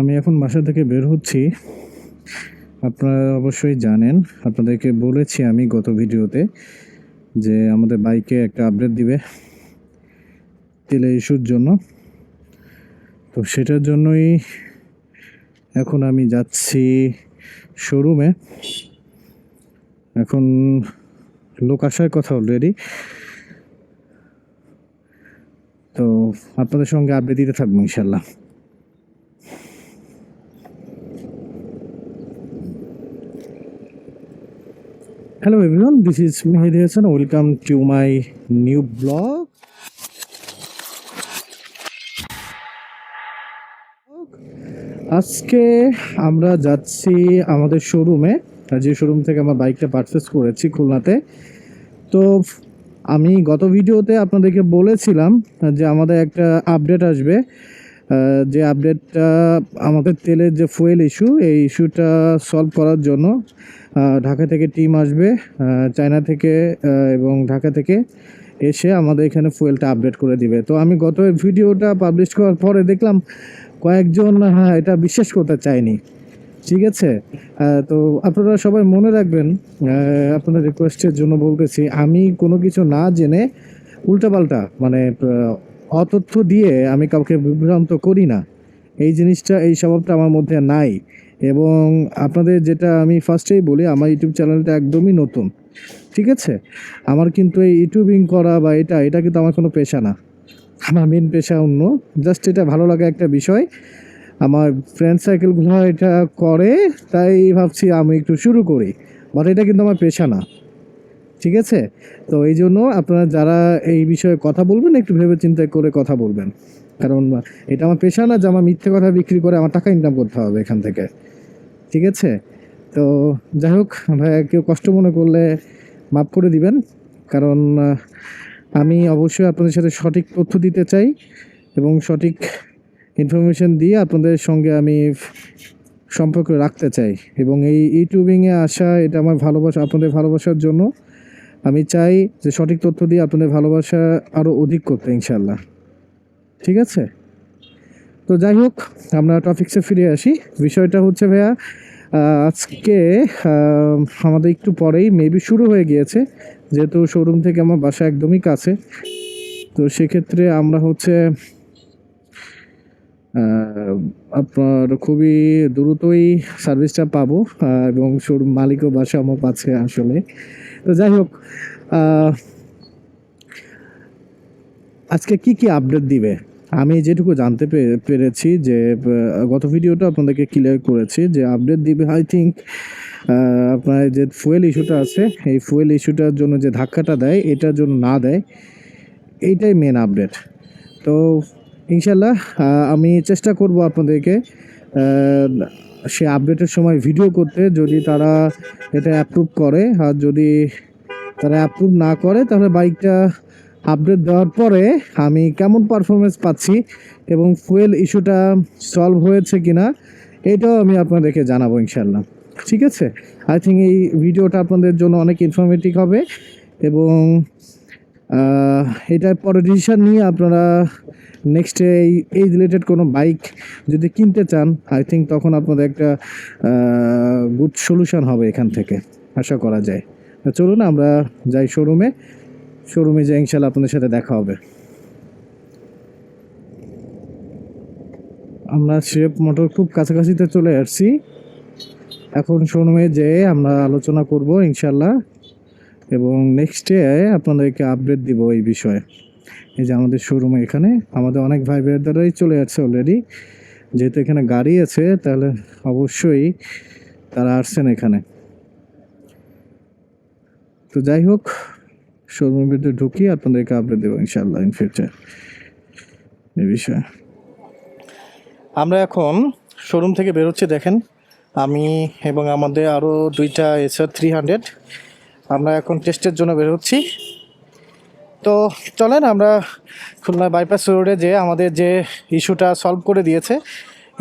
আমি এখন বাসা থেকে বের হচ্ছি। আপনারা অবশ্যই জানেন, আপনাদেরকে বলেছি আমি গত ভিডিওতে যে আমাদের বাইকে একটা আপডেট দিবে তেলের ইস্যুর জন্য। তো সেটার জন্যই এখন আমি যাচ্ছি শোরুমে। এখন লোক আসার কথা অলরেডি তো আপনাদের সঙ্গে আপডেট দিতে থাকব ইনশাল্লাহ Hello everyone, this is Mehdi Hassan. Welcome to my new blog. আজকে আমরা যাচ্ছি আমাদের শোরুমে যে শোরুম থেকে আমার বাইকটা পারচেস করেছি খুলনাতে তো আমি গত ভিডিওতে আপনাদেরকে বলেছিলাম যে আমাদের একটা আপডেট আসবে যে আপডেটটা আমাদের তেলের যে ফুয়েল ইস্যু এই ইস্যুটা সলভ করার জন্য ঢাকা থেকে টিম আসবে চায়না থেকে এবং ঢাকা থেকে এসে আমাদের এখানে ফুয়েলটা আপডেট করে দিবে। তো আমি গত ভিডিওটা পাবলিশ করার পরে দেখলাম কয়েকজন হ্যাঁ এটা বিশ্বাস করতে চায়নি। ঠিক আছে? তো আপনারা সবাই মনে রাখবেন আহ, আপনাদের রিকোয়েস্টের জন্য বলতেছি আমি কোনো কিছু না জেনে উল্টাপাল্টা মানে অতথ্য দিয়ে আমি কাউকে বিভ্রান্ত করি না। এই জিনিসটা, এই স্বভাবটা আমার মধ্যে নাই। এবং আপনাদের যেটা আমি ফার্স্টেই বলি, আমার ইউটিউব চ্যানেলটা একদমই নতুন। ঠিক আছে? আমার কিন্তু এই ইউটিউবিং করা বা এটা এটা কিন্তু আমার কোনো পেশা না। আমার মেন পেশা অন্য। জাস্ট এটা ভালো লাগা একটা বিষয়। আমার ফ্রেন্ড সার্কেলগুলো এটা করে, তাই ভাবছি আমি একটু শুরু করি। বাট এটা কিন্তু আমার পেশা না। ঠিক আছে? তো এই জন্য আপনারা যারা এই বিষয়ে কথা বলবেন, একটু ভেবে চিন্তা করে কথা বলবেন। কারণ এটা আমার পেশা না যে আমার মিথ্যে কথা বিক্রি করে আমার টাকা ইনকাম করতে হবে এখান থেকে। ঠিক আছে? তো যাই হোক, ভাইয়া, কেউ কষ্ট মনে করলে মাফ করে দিবেন। কারণ আমি অবশ্যই আপনাদের সাথে সঠিক তথ্য দিতে চাই এবং সঠিক ইনফরমেশন দিয়ে আপনাদের সঙ্গে আমি সম্পর্ক রাখতে চাই। এবং এই ইউটিউবিংয়ে আসা, এটা আমার ভালোবাসা, আপনাদের ভালোবাসার জন্য। আমি চাই যে সঠিক তথ্য দিয়ে আপনাদের ভালোবাসা আরও অধিক করতে ইনশাল্লাহ ঠিক আছে? তো যাই হোক, আমরা টপিক্সে ফিরে আসি। বিষয়টা হচ্ছে ভাইয়া আজকে আমাদের একটু পরেই মেবি শুরু হয়ে গিয়েছে। যেহেতু শোরুম থেকে আমার বাসা একদমই কাছে। তো সেক্ষেত্রে আমরা হচ্ছে আপনার খুবই দ্রুতই সার্ভিসটা পাবো এবং শোরুম মালিকও বাসা আমার পাচ্ছে আসলে। তো যাই হোক আজকে কি কি আপডেট দিবে? আমি যেটুকু জানতে পেরেছি যে গত ভিডিওটা আপনাদেরকে ক্লিয়ার করেছি যে আপডেট দিবে আই থিঙ্ক আপনার যে ফুয়েল ইস্যুটা আছে, এই ফুয়েল ইস্যুটার জন্য যে ধাক্কাটা দেয়, এটার জন্য না দেয় এইটাই মেন আপডেট তো ইনশাল্লাহ আমি চেষ্টা করব আপনাদেরকে সে আপডেটের সময় ভিডিও করতে, যদি তারা এটা অ্যাপ্রুভ করে, আর যদি তারা অ্যাপ্রুভ না করে, তাহলে বাইকটা আপডেট দেওয়ার পরে আমি কেমন পারফরমেন্স পাচ্ছি এবং ফুয়েল ইস্যুটা সলভ হয়েছে কি না এটাও আমি আপনাদেরকে জানাব ইনশাল্লাহ ঠিক আছে? আই থিঙ্ক এই ভিডিওটা আপনাদের জন্য অনেক ইনফরমেটিভ হবে এবং এটার পরে ডিসিশন নিয়ে আপনারা নেক্সটে এই এই রিলেটেড কোনো বাইক যদি কিনতে চান আই থিঙ্ক তখন আপনাদের একটা গুড সলিউশন হবে এখান থেকে, আশা করা যায়। চলুন আমরা যাই শোরুমে শোরুমে যাই ইনশাল্লাহ আপনাদের সাথে দেখা হবে। আমরা শেপ মোটর খুব কাছাকাছিতে চলে আসছি। এখন শোরুমে যেয়ে আমরা আলোচনা করব ইনশাল্লাহ এবং নেক্সট ডে আপনাদেরকে আপডেট দিব এই বিষয়ে। এই যে আমাদের শোরুমে এখানে, আমাদের অনেক ভাই ভাইদারাই চলে যাচ্ছে অলরেডি যেহেতু এখানে গাড়ি আছে, তাহলে অবশ্যই তারা আসছেন এখানে। তো যাই হোক শোরুমের ভিতরে ঢুকি, আপনাদেরকে আপডেট দেবো ইনশাল্লাহ ইন ফিউচার এই বিষয়ে। আমরা এখন শোরুম থেকে বেরোচ্ছি দেখেন। আমি এবং আমাদের আরও দুইটা এসআর থ্রি হান্ড্রেড আমরা এখন টেস্টের জন্য বেরোচ্ছি তো চলেন আমরা খুলনা বাইপাস রোডে যে আমাদের যে ইস্যুটা সলভ করে দিয়েছে,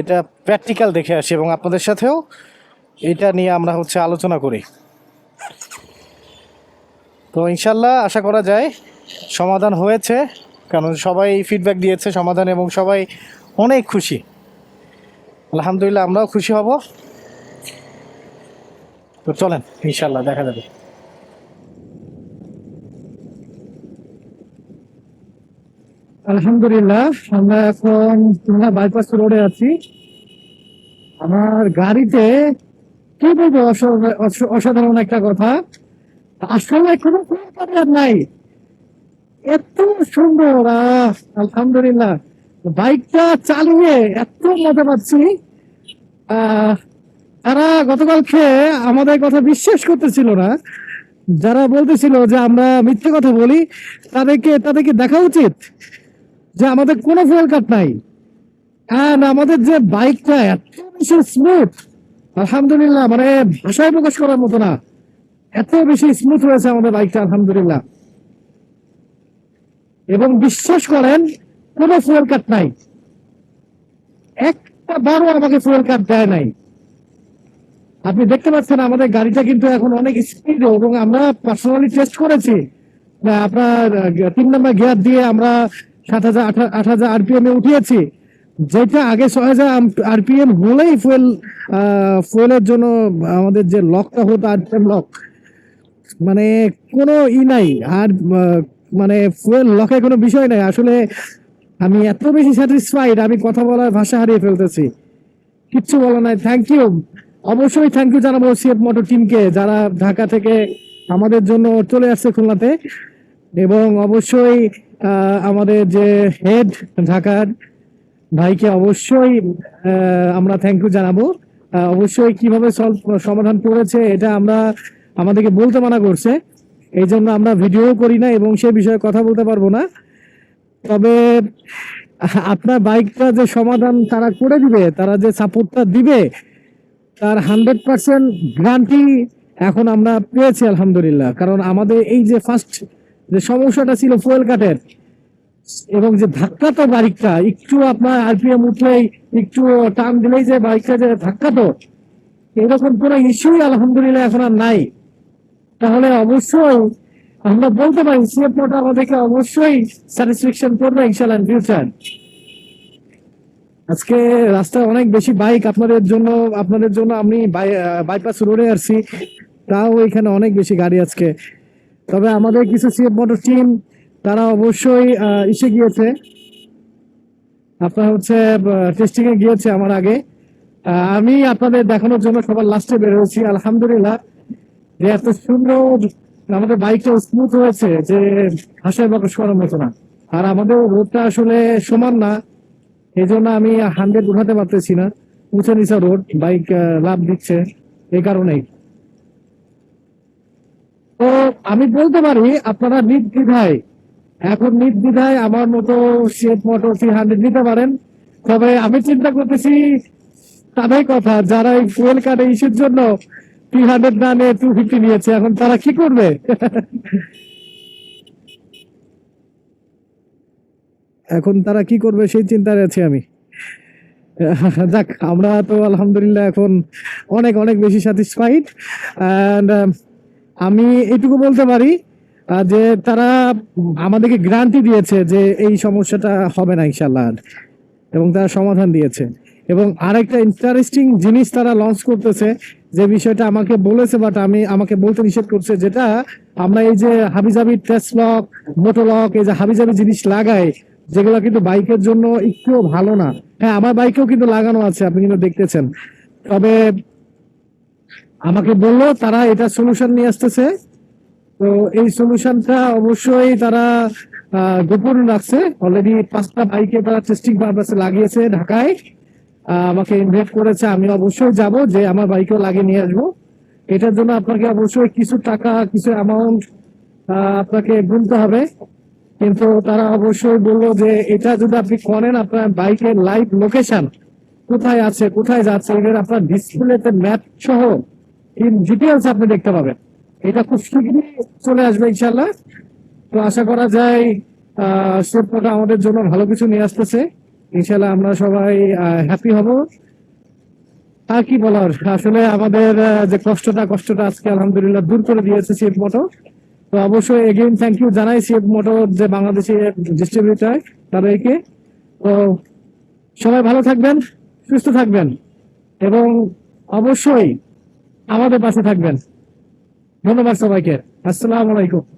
এটা প্র্যাকটিক্যাল দেখে আসি এবং আপনাদের সাথেও এটা নিয়ে আমরা হচ্ছে আলোচনা করি। তো ইনশাল্লাহ আশা করা যায় সমাধান হয়েছে, কারণ সবাই ফিডব্যাক দিয়েছে সমাধান এবং সবাই অনেক খুশি। আলহামদুলিল্লাহ আমরাও খুশি হব। তো চলেন ইনশাল্লাহ দেখা যাবে। আলহামদুলিল্লাহ, আমরা এখন খুলনা বাইপাস রোডে আছি। আমার গাড়িতে কি বলব অসাধারণ একটা কথা। আসলে কোনো নাই। এত সুন্দর আলহামদুলিল্লাহ। বাইকটা চালিয়ে এত মজা পাচ্ছি। তারা গতকালকে আমাদের কথা বিশ্বাস করতেছিল না। যারা বলতেছিল যে আমরা মিথ্যে কথা বলি, তাদেরকে তাদেরকে দেখা উচিত। যে আমাদের কোনো ফুয়েল কাট নাই। অ্যান্ড আমাদের যে বাইকটা এত বেশি স্মুথ আলহামদুলিল্লাহ মানে ভাষায় প্রকাশ করার মতো না, এত বেশি স্মুথ হয়েছে আমাদের বাইকটা, আলহামদুলিল্লাহ। এবং বিশ্বাস করেন, কোনো ফুয়েল কাট নাই। একটা বারও আমাকে ফুয়েল কাট দেয় নাই। আপনি দেখতে পাচ্ছেন, আমাদের গাড়িটা কিন্তু এখন অনেক স্পিড এবং আমরা পার্সোনালি টেস্ট করেছি। আপনার তিন নম্বর গিয়ার দিয়ে আমরা সাত হাজার আট হাজার আরপিএম এ উঠিয়েছি। যেটা আগে ছয় হাজার আরপিএম হলেই ফুয়েল ফুয়েলের জন্য আমাদের যে লকটা হতো আরপিএম লক মানে কোনো ই নাই। আর মানে ফুয়েল লকের কোনো বিষয় নাই। আসলে আমি এত বেশি স্যাটিসফাইড আমি কথা বলার ভাষা হারিয়ে ফেলতেছি। কিচ্ছু বলা নাই। থ্যাংক ইউ অবশ্যই থ্যাংক ইউ জানাব সিএফ মোটর টিমকে যারা ঢাকা থেকে আমাদের জন্য চলে আসছে খুলনাতে। এবং অবশ্যই আমাদের যে হেড ঢাকার ভাইকে অবশ্যই আমরা থ্যাংক ইউ জানাব। অবশ্যই কীভাবে সলভ সমাধান করেছে এটা আমরা আমাদেরকে বলতে মানা করছে। এই জন্য আমরা ভিডিও করি না এবং সে বিষয়ে কথা বলতে পারব না। তবে আপনার বাইকটা যে সমাধান তারা করে দিবে, তারা যে সাপোর্টটা দিবে, তার হান্ড্রেড পার্সেন্ট গ্যারান্টি এখন আমরা পেয়েছি, আলহামদুলিল্লাহ। কারণ আমাদের এই যে ফার্স্ট যে সমস্যাটা ছিল ফুয়েল কাটের এবং যে ধাক্কা তো বাইকটা, একটু আপনার আরপিএম উঠলেই একটু টান দিলেই যে বাইকটা যে ধাক্কা তো, এরকম কোনো ইস্যুই আলহামদুলিল্লাহ এখন আর নাই। তাহলে অবশ্যই আমরা বলতে পারি সিএফ মোটর আমাদেরকে অবশ্যই স্যাটিসফ্যাকশন করবে ইনশাল্লাহ ফিউচার আজকে রাস্তায় অনেক বেশি বাইক আপনাদের জন্য আপনাদের জন্য আমি বাইপাস রোডে আসছি, তাও এখানে অনেক বেশি গাড়ি আজকে। তবে আমাদের কিছু সিএফ মোটর টিম তারা অবশ্যই ইসে গিয়েছে। আপনার হচ্ছে টেস্টিং এ গিয়েছে আমার আগে। আমি আপনাদের দেখানোর জন্য সবার লাস্টে বের হয়েছি আলহামদুলিল্লাহ। যে এত সুন্দর আমাদের বাইকটা স্মুথ হয়েছে যে হাসায় প্রকাশ করার মতো না। আর আমাদের রোডটা আসলে সমান না এই জন্য আমি হান্ড্রেড উঠাতে পারতেছি না। উঁচু নিচা রোড বাইক লাভ দিচ্ছে, এই কারণেই। তো আমি বলতে পারি, আপনারা নির্দ্বিধায়, এখন নির্দ্বিধায় আমার মতো শেপ মোটর থ্রি হান্ড্রেড নিতে পারেন। তবে আমি চিন্তা করতেছি, তাদের কথা, যারা এই ফুয়েল কার্ড ইস্যুর জন্য থ্রি হান্ড্রেড না নিয়ে টু ফিফটি নিয়েছে, এখন তারা কি করবে? এখন তারা কি করবে সেই চিন্তায় আছি আমি। যাক, আমরা তো আলহামদুলিল্লাহ এখন অনেক অনেক বেশি স্যাটিসফাইড অ্যান্ড আমি এটুকু বলতে পারি যে তারা আমাদেরকে গ্যারান্টি দিয়েছে যে এই সমস্যাটা হবে না ইনশাল্লাহ এবং তারা সমাধান দিয়েছে। এবং আরেকটা ইন্টারেস্টিং জিনিস তারা লঞ্চ করতেছে, যে বিষয়টা আমাকে বলেছে বাট আমি, আমাকে বলতে নিষেধ করছে, যেটা আমরা এই যে হাবিজাবি টেস্ট লক মোটো লক এই যে হাবিজাবি জিনিস লাগাই, যেগুলো কিন্তু বাইকের জন্য একটুও ভালো না। হ্যাঁ আমার বাইকেও কিন্তু লাগানো আছে, আপনি কিন্তু দেখতেছেন। তবে আমাকে বলল, তারা এটা সলিউশন নিয়ে আসতেছে। তো এই সলিউশনটা অবশ্যই তারা গোপন রাখছে। অলরেডি পাঁচটা বাইকে তারা টেস্টিং পারপাসে লাগিয়েছে ঢাকায়। আমাকে ইনভাইট করেছে, আমি অবশ্যই যাব যে আমার বাইকেও লাগিয়ে নিয়ে আসব। এটার জন্য আপনাকে অবশ্যই কিছু টাকা, কিছু অ্যামাউন্ট আপনাকে গুনতে হবে। কিন্তু তারা অবশ্যই বলল যে এটা যদি আপনি করেন, আপনার বাইকের লাইভ লোকেশন কোথায় আছে, কোথায় যাচ্ছে এটার আপনার ডিসপ্লেতে ম্যাপ সহ ইন ডিটেলস আপনি দেখতে পাবেন। এটা খুব শীঘ্রই চলে আসবে ইনশাল্লাহ তো আশা করা যায় শিল্পটা আমাদের জন্য ভালো কিছু নিয়ে আসতেছে। ইনশাল্লাহ আমরা সবাই হ্যাপি হব। আর কি বলার? আসলে আমাদের যে কষ্টটা কষ্টটা আজকে আলহামদুলিল্লাহ দূর করে দিয়েছে সিএফ মোটো তো অবশ্যই এগেইন থ্যাংক ইউ জানাই সিএফ মোটো যে বাংলাদেশি ডিস্ট্রিবিউটার তাদেরকে। তো সবাই ভালো থাকবেন, সুস্থ থাকবেন। এবং অবশ্যই আমাদের পাশে থাকবেন। ধন্যবাদ সবাইকে। আসসালামু আলাইকুম।